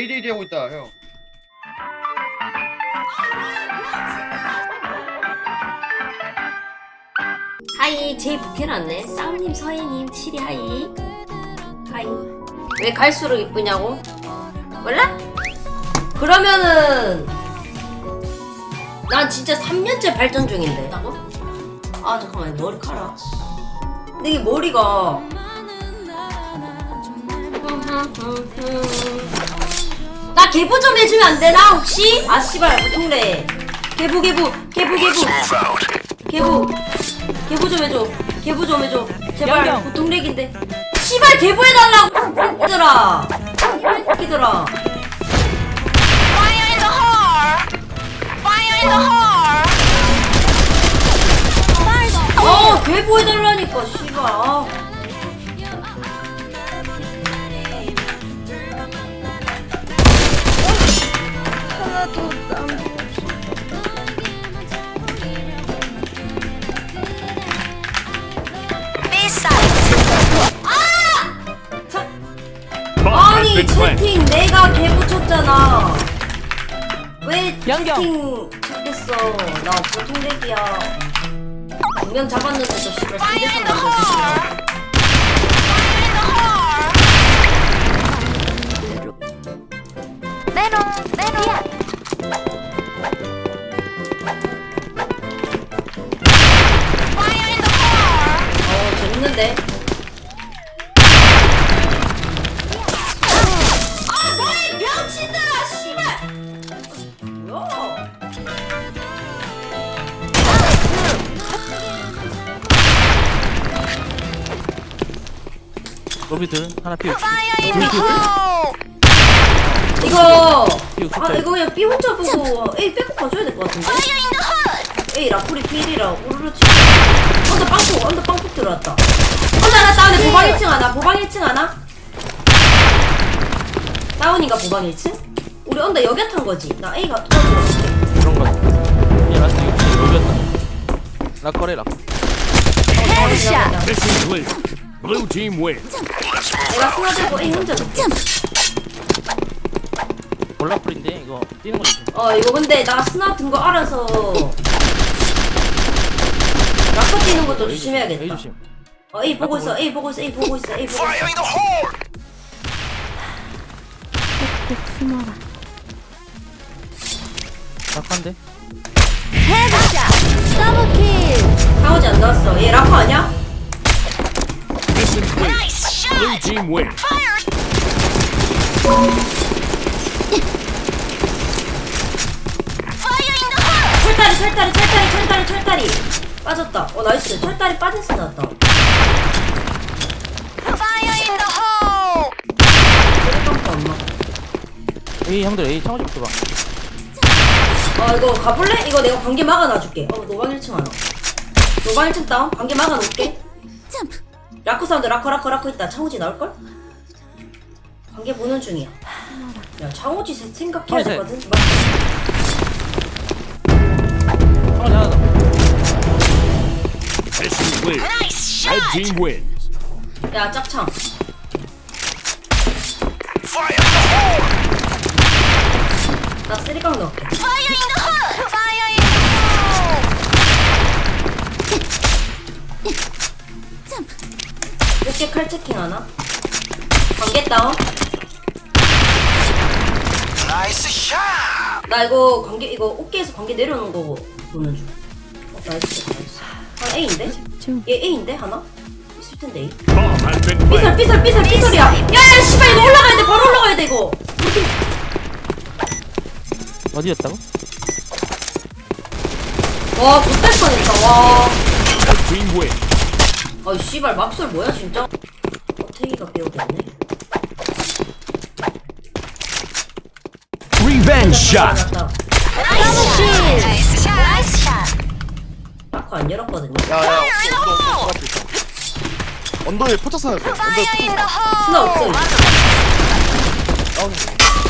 AJJ 하고 있다 형. 하이 제이 부캐났네. 쌍님 서희님 치리 하이. 하이. 왜 갈수록 이쁘냐고? 몰라? 그러면은 난 진짜 3년째 발전 중인데. 나고? 아 잠깐만 머리카락. 근데 이게 머리가 나 개보 좀 해주면 안 되나 혹시? 아 씨발 무통래 개보 개보 개보 개보 개보 개보 좀 해줘. 개보 좀 해줘. 제발. 보통 렉인데. 씨발 개보 해달라고. 얘들아. 아니. 채팅 내가 개보 쳤잖아. 왜. 채팅 쳤겠어? 나 보통 렉이야. 분명 잡았는데 저 씨발. Fire in the hole! 어 재밌는데. 로비들 하나 the hole! 이거 이거 아 이거 그냥 B 혼자 보고 A 빼고 가줘야 될 것 같은데. A 라풀이 필이라 우르르 치. 언더 빵폭 언더 빵폭 들어왔다. 언더 하나 다운에 보방 1층 하나 보방 1층 하나. 다운인가 보방 1층? 우리 언더 여기 탄 거지. 나 A가. 그런 거 같아 얘 라스트 이거 로비였다 락거래 락 clear. Blue team win. 내가 스나 들고 A 혼자. 넣게. 볼라풀인데 이거 뛰는 거 조심 어 이거 근데 나 스나 든 거 알아서 라커 뛰는 것도 A 조심해야겠다. 조심 어 A 보고 있어 A 보고 있어 A 보고 있어 A 보고 있어. in the hole! 락한데 Headshot! Double kill! 강호지 안 나왔어. 얘 라커 아니야? Mission clear. Nice Blue shot! team win. Fire! Fire in the hole! 철다리 철다리 철다리 철다리 철다리 빠졌다. 어 나이스. 철다리 빠진 스나 나왔다. Fire in the hole! 깜깜 엄마. A 형들 A 창호집부터 봐어 이거 가볼래? 이거 내가 관계 막아놔줄게. 어 노방 1층 하나. 노방 1층 다운. 관계 막아놓을게. 라커 사운드 라커 라커 라커 있다. 창호지 나올걸? 관계 보는 중이야. 야 창호지 세- 생각해야 셋. 되거든. 창호집 하나 더 Nice Mission clear. Red shot! team wins. 야 짝창. Fire in the hole! 나 쓰리깡 넣을게. Fire in the hole! Fire in the hole! 어깨 칼 체킹 하나. 관계 다운. Nice shot! 나 이거 관계 이거 어깨에서 관계 내려오는 거 보는 중. 어, 나이스 나이스. 한 A인데? 얘 A인데 하나? 있을 텐데 A. 삐설. 삐설 삐설 삐설이야. 야야 씨발 이거 올라가야 돼. 바로 올라가야 돼 이거. 어디였다고? 와 못할 뻔했다. 와. Win. 아 씨발 막설 뭐야 진짜? 어 태기가 배우겠네. Revenge shot. 맞다. Nice shot! Nice shot! Nice shot! 마커 안 열었거든요. 야야! 언더에 포착 in the 스나 없어.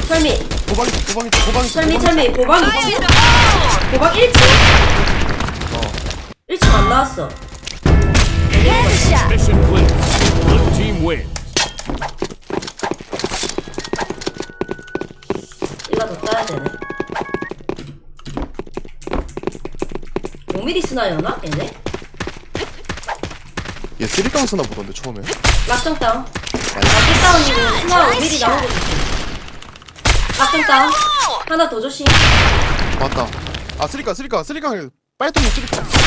철미 도방이 도방이 도방이 철미 철미 보방 Fire in 2층? the hole! 보방 1층? 1층 안 나왔어. Headshot! Mission clear. Blue team wins. 내가 더 따야 되네 5mm 스나였나? 얘네? 얘 쓰리깡 쓰나 보던데 처음에 락정 다운 락정 다운이고 스나 5mm 나오고 있어 락정 다운 하나 더 조심 맞다 아 쓰리깡 쓰리깡 쓰리깡 빨통 쓰리깡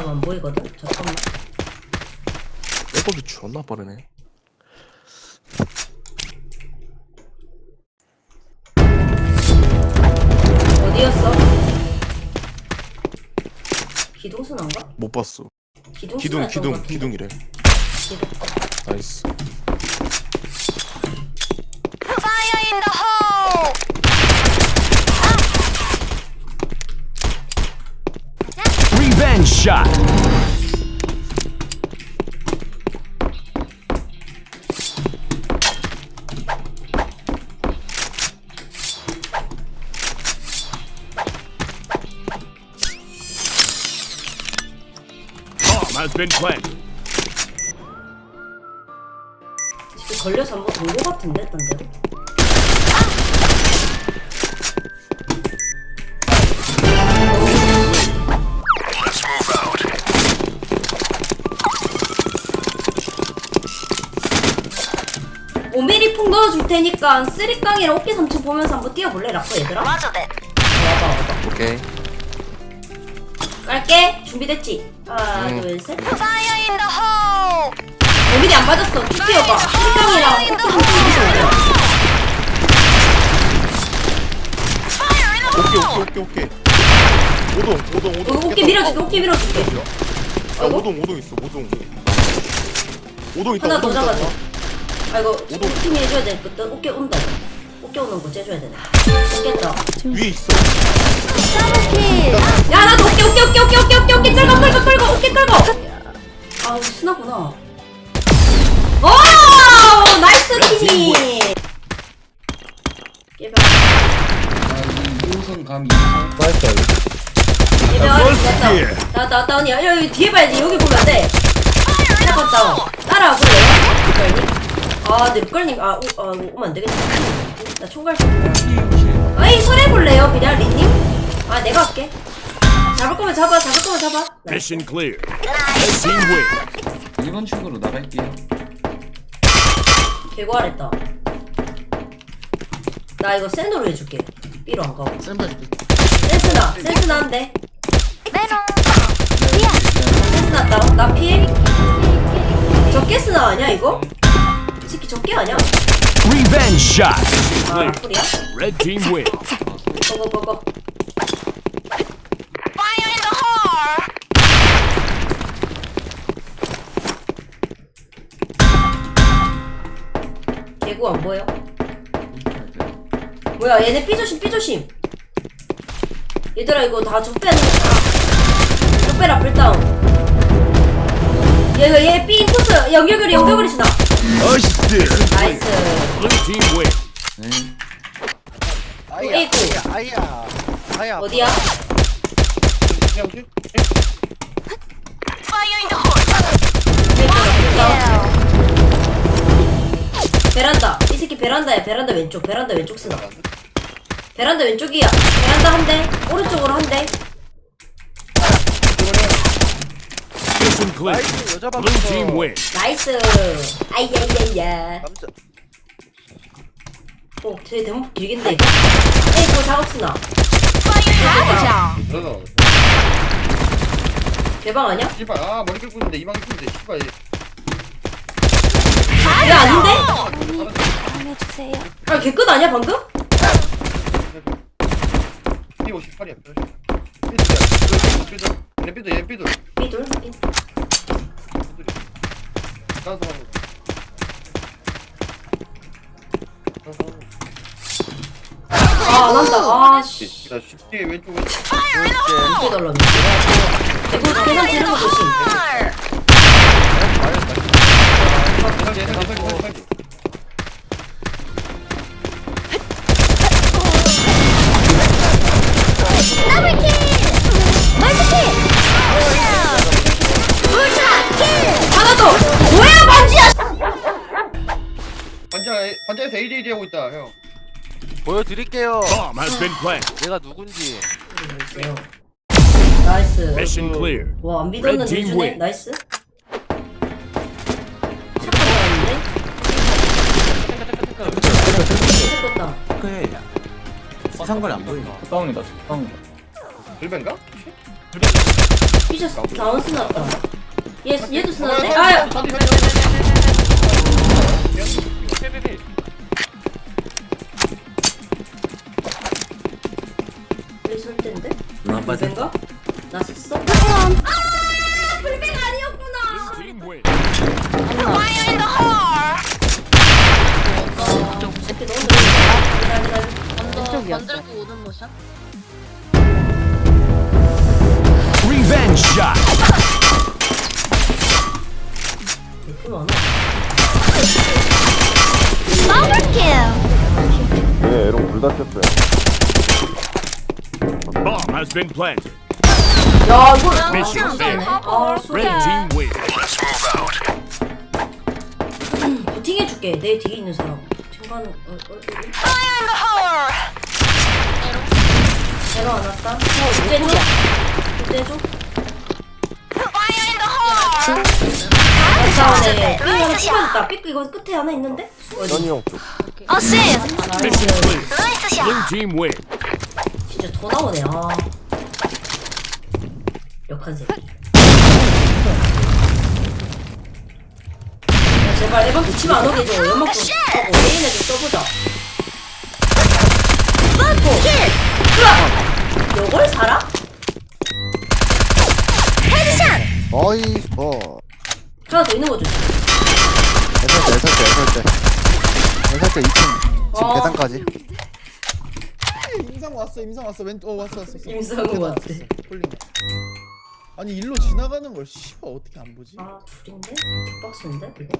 안 보이거든? 잠깐만. 백업이 존나 빠르네. 어디였어? 기둥순한가? 못 봤어. 기둥순 기둥 기둥 기둥이래. 나이스 Fire in the hole. Revenge shot. Bomb has been planted. 지금 걸려서 한번 본거 같은데 딴 데로 풍 넣어줄 테니까 쓰리깡이랑 어깨 삼촌 보면서 한번 뛰어볼래? 라커 얘들아? That. 와봐 와봐 오케이. 깔게. 준비됐지? 하나 응. 둘셋. Fire in the hole. 5mm 안 맞았어. 쭉 뛰어봐. 쓰리깡이랑 어깨 삼촌 Fire in the 오케이 hole. 오케이 오케이 오케이 오동 오동 오동 어, 어깨 밀어줄게 어깨 밀어줄게. 아 오동 오동 있어. 오동. 오동 있다 하나 더 오동 있다. 잡아줘 아 이거 오동. 팀이 해줘야 되거든 어깨 온다. 어깨 오는 거 째줘야 되네 어깨다 위에 있어. 야 나도 어깨 어깨 어깨 어깨 어깨 어깨 어깨 끌고 끌고 끌고 어깨 끌고. 아우 신나구나. 오 나이스 팀이 깨봐 이호선 감 깨봐 됐다 나나 다운이야. 야 여기 뒤에 봐야지. 여기 보면 안돼. 잠깐 다운 따라와? 립걸님 아 립걸님 아, 오, 아 오면 안 되겠다 나 총갈 수 없어 아이 설해볼래요 그냥 리님? 아 내가 할게. 잡을 거면 잡아 잡을 거면 잡아. 네. Mission clear. Red team win. 1번 출구로 나갈게요. 개괄했다. 나 이거 센으로 해줄게. 삐로 안 가고 센바 줄게. 센스나 센스나 한대. 센스나 다운 나 피해 적게스나 아니야 이거? 이 새끼 적게 아니야? Revenge shot. 아. 라플이야? Red team win. 고고 고고 Fire in the hole. 개구 안 보여? 뭐야 얘네 삐조심 삐조심 얘들아 이거 다 적배는 적배 라플 다운 얘가 얘삐 인코스 연결거리 연결거리 쓰나 나이스. Blue team win. 네 에이구 아야 아야. 어디야? 그냥 오케이 Fire in the hole. 베란다. 이 새끼 베란다야. 베란다 왼쪽. 베란다 왼쪽 쓰나? 베란다 왼쪽이야. 베란다 한 대. 오른쪽으로 한 대 Mission clear. 나이스 여자 Blue team win. 나이스 아이야이야야 남자 어 되게 대목 길겠네 이거 에이 그거 작업 쓰나 Fire 그러다 개방 아니야? 씨발 아 머리 긁고 있는데 이방 있는데 씨발 야 아닌데? 해주세요. 아 개끝 아니야 방금? 이 58이야 삐뚤이야 삐뚤 얘 삐뚤 얘 삐뚤 삐둘 삐 딴 사람 아 난다. 아씨. 나 쉽게 왼쪽 왼쪽 이렇게 달라면 개구 계산 치는 거 조심 보여드릴게요. Bomb has been planted. 내가 누군지. 있어요. 나이스. Mission clear. 와, 안 믿었는데 Red team 해주네. win. 나이스. 샷건 나왔는데? 샷건다. 그래 상관이 안 보이나 다운이다 다운 불벤가? 피셔 다운 스났다. 얘, 얘도 스났네? 아, 누나 빠져 불벤가? 나 썼어? 아! 불벤 아니었구나! Fire in the hole! 이렇게 너무. 먼저 만들고 오는 모션? Revenge shot. 개꿀 많아. Overkill! Bomb has been planted. 야, 이거. Mission failed. 아. Red team win. 부팅해줄게. 내 뒤에 있는 사람. 중간, 어, 어, 여기? Fire in the hole! 제로 안 왔다. 어, 떼줘. 떼줘. Fire in the hole! 다음에 삐 하나 찍어줬다. 삐 이거 끝에 하나 있는데? 어디? Assist! Mission clear. 샷! Blue team win. 진짜 더 나오네. 아. 역한 새끼. 야, 제발 에반 붙이면 안 오게 해줘. 연막 좀 하고 메인에 좀 써보자. 으악! 이걸 살아? 어이 어 하나 더 있는 거죠? 애설 때 애설 때 애설 때 애설 때 2층 지금 어. 계단까지 임상 왔어 임상 왔어. 왼쪽 어 왔어 왔어. 임상 왔대. 홀링 아니 일로 지나가는 걸 씨발 어떻게 안 보지? 아 둘인데? 뒷박스인데? 이거?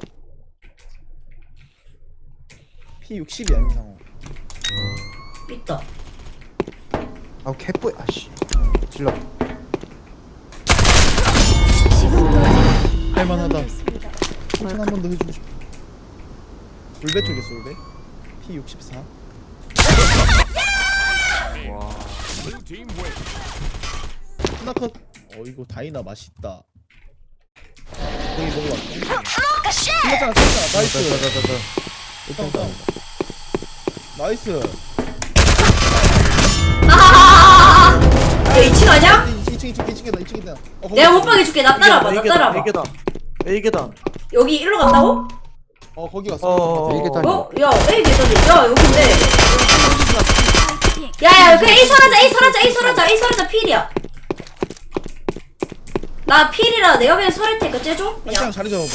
P 60이야 임상호 있다. 아 개뿌 아씨. 질러. 할만하다. 아, 한번 더 해주고 싶어. 울배 쪽에 있어 울배? P 64 하나 컷 어 이거 다이나 맛있다 거기 먹어봤어 끝났잖아 끝났잖아 나이스 다운 다운 나이스 아하하하하! 야, 2층 아니야? 2층 2층 2층이다 2층이다 어, 거기 내가 있어. 못 박여줄게. 나 따라봐, 나 따라봐. A계단 A계단 여기 일로 간다고? 어 거기 갔어 어 이게 다 어? 야, A 계단이. 야, 여긴데. 야, 야, 그 A 설하자, A 설하자, A 설하자, A 설하자, 필이야. 나 필이라 내가 그냥 설할 테니까 째줘? 한장 그냥. 자리 잡아봐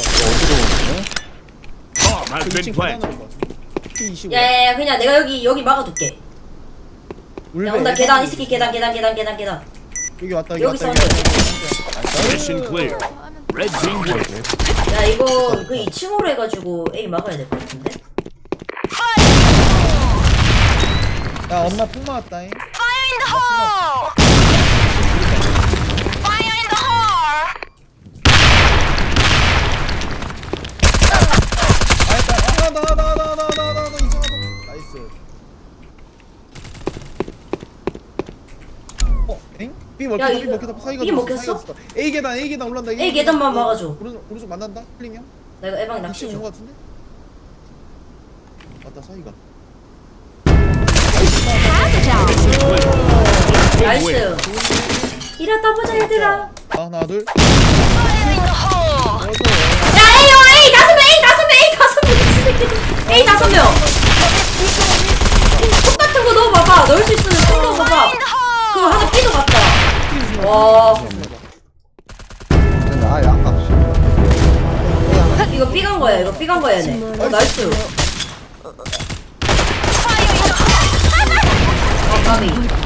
Bomb has 그 been 2층 planted. 계단으로 봐 P25 야, 야, 야, 그냥 내가 여기, 여기 막아둘게. 야, 온다, 계단, 이 새끼 계단, 계단, 계단, 계단, 계단. 여기 왔다 여기 여기 왔다 사운드. Mission clear. Red team win. 야, 이거 그 2층으로 해가지고 A 막아야 될 것 같은데? 야 엄마 폭 맞았다잉 Fire in the hole! Fire in the hole! 아이다 아나나나나나나나 이상하다 나이스 어? 엥? B 야, 먹혔다 B 이거- 먹혔다 사이가 B 들었어, 먹혔어? 사이가 들었어. A 계단 A 계단 올란다 A 계단만 막아줘. 오른쪽 오른쪽 만난다 나 이거 에방 낚시 60 줘. 온거 같은데? 맞다 사이가 나이스. 이랬다 보자, 얘들아. 하나 둘 Fire in A 다섯 명. 톱 같은 거 넣어봐봐. 넣을 수 있으면 톱 넣어봐봐. 그거 하나 B도 같다. 와, 아 아까 이거 B 간 거야. 이거 B 간 거야, 얘네. 어, 나이스. 아, 까비.